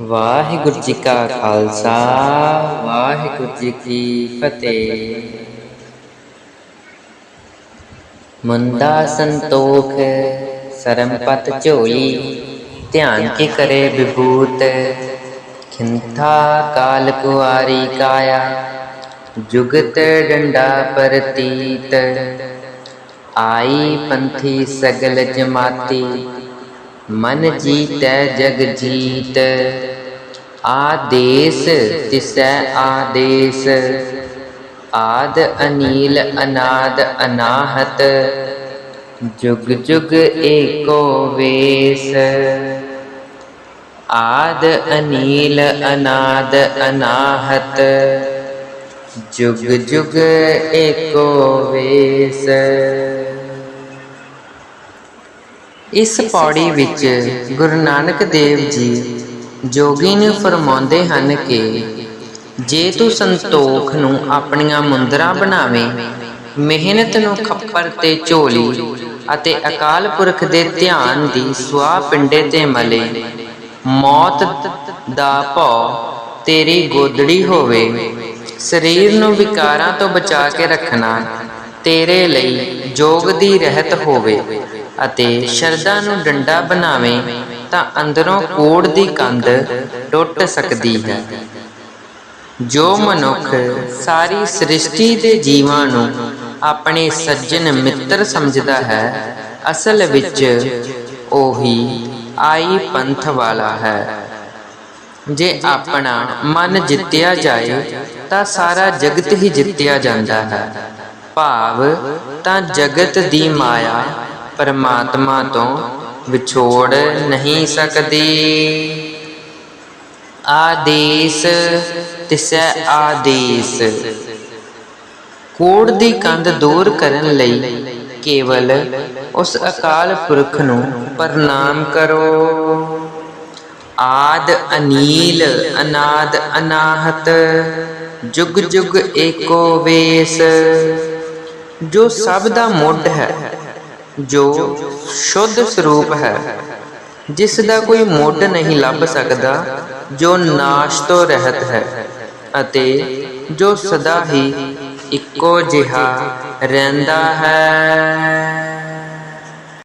ਵਾਹਿਗੁਰੂ ਜੀ ਕਾ ਖਾਲਸਾ, ਵਾਹਿਗੁਰੂ ਜੀ ਕੀ ਫਤਿਹ। ਮੁੰਦਾ ਸੰਤੋਖ, ਸਰਮਪਤ ਝੋਲੀ, ਧਿਆਨ ਕੀ ਕਰੇ ਵਿਭੂਤ। ਖਿੰਥਾ ਕਾਲ ਕੁਆਰੀ ਕਾਇਆ, ਜੁਗਤ ਡੰਡਾ ਪ੍ਰਤੀਤ। ਆਈ ਪੰਥੀ ਸਗਲ ਜਮਾਤੀ ਮਨ ਜੀਤੈ ਜਗ ਜੀਤ, ਆਦੇਸ ਤਿਸੈ ਆਦੇਸ। ਆਦ ਅਨੀਲ ਅਨਾਦ ਅਨਾਹਤ, ਜੁਗ ਜੁਗ ਏਕੋ ਵੇਸ। ਆਦ ਅਨੀਲ ਅਨਾਦ ਅਨਾਹਤ, ਜੁਗ ਜੁਗ ਏਕੋ ਵੇਸ। ਇਸ ਪੌੜੀ ਵਿੱਚ ਗੁਰੂ ਨਾਨਕ ਦੇਵ ਜੀ ਜੋਗੀ ਨੂੰ ਫਰਮਾਉਂਦੇ ਹਨ ਕਿ ਜੇ ਤੂੰ ਸੰਤੋਖ ਨੂੰ ਆਪਣੀਆਂ ਮੁੰਦਰਾਂ ਬਣਾਵੇਂ, ਮਿਹਨਤ ਨੂੰ ਖੱਪਰ ਤੇ ਝੋਲੀ ਅਤੇ ਅਕਾਲ ਪੁਰਖ ਦੇ ਧਿਆਨ ਦੀ ਸੁਆ ਪਿੰਡੇ ਤੇ ਮਲੇ, ਮੌਤ ਦਾ ਭਉ ਤੇਰੀ ਗੋਦੜੀ ਹੋਵੇ, ਸਰੀਰ ਨੂੰ ਵਿਕਾਰਾਂ ਤੋਂ ਬਚਾ ਕੇ ਰੱਖਣਾ ਤੇਰੇ ਲਈ ਜੋਗ ਦੀ ਰਹਿਤ ਹੋਵੇ। ਅਤੇ ਸ਼ਰਧਾ ਨੂੰ ਡੰਡਾ ਬਣਾਵੇਂ ਤਾਂ ਅੰਦਰੋਂ ਕੋੜ ਦੀ ਕੰਧ ਟੁੱਟ ਸਕਦੀ ਹੈ। ਜੋ ਮਨੁੱਖ ਸਾਰੀ ਸ੍ਰਿਸ਼ਟੀ ਦੇ ਜੀਵਾਂ ਨੂੰ ਆਪਣੇ ਸੱਜਣ ਮਿੱਤਰ ਸਮਝਦਾ ਹੈ, ਅਸਲ ਵਿੱਚ ਉਹੀ ਆਈ ਪੰਥ ਵਾਲਾ ਹੈ। ਜੇ ਆਪਣਾ ਮਨ ਜਿੱਤਿਆ ਜਾਏ ਤਾਂ ਸਾਰਾ ਜਗਤ ਹੀ ਜਿੱਤਿਆ ਜਾਂਦਾ ਹੈ। ਭਾਵ ਤਾਂ ਜਗਤ ਦੀ ਮਾਇਆ ਪਰਮਾਤਮਾ ਤੋਂ ਵਿਛੋੜ ਨਹੀਂ ਸਕਦੀ। ਆਦੇਸ ਤਿਸੈ ਆਦੇਸ। ਕੋੜ ਦੀ ਕੰਧ ਦੂਰ ਕਰਨ ਲਈ ਕੇਵਲ ਉਸ ਅਕਾਲ ਪੁਰਖ ਨੂੰ ਪ੍ਰਣਾਮ ਕਰੋ। ਆਦ ਅਨੀਲ, ਅਨਾਦ ਅਨਾਹਤ, ਜੁਗ ਜੁਗ ਏਕੋ ਵੇਸ। ਜੋ ਸਭ ਦਾ ਮੁੱਢ ਹੈ ਜੋ ਸ਼ੁੱਧ ਸਰੂਪ ਹੈ, ਜਿਸ ਦਾ ਕੋਈ ਮੁੱਢ ਨਹੀਂ ਲੱਭ ਸਕਦਾ, ਜੋ ਨਾਸ਼ ਤੋਂ ਰਹਿਤ ਹੈ ਅਤੇ ਜੋ ਸਦਾ ਹੀ ਇੱਕੋ ਜਿਹਾ ਰਹਿੰਦਾ ਹੈ।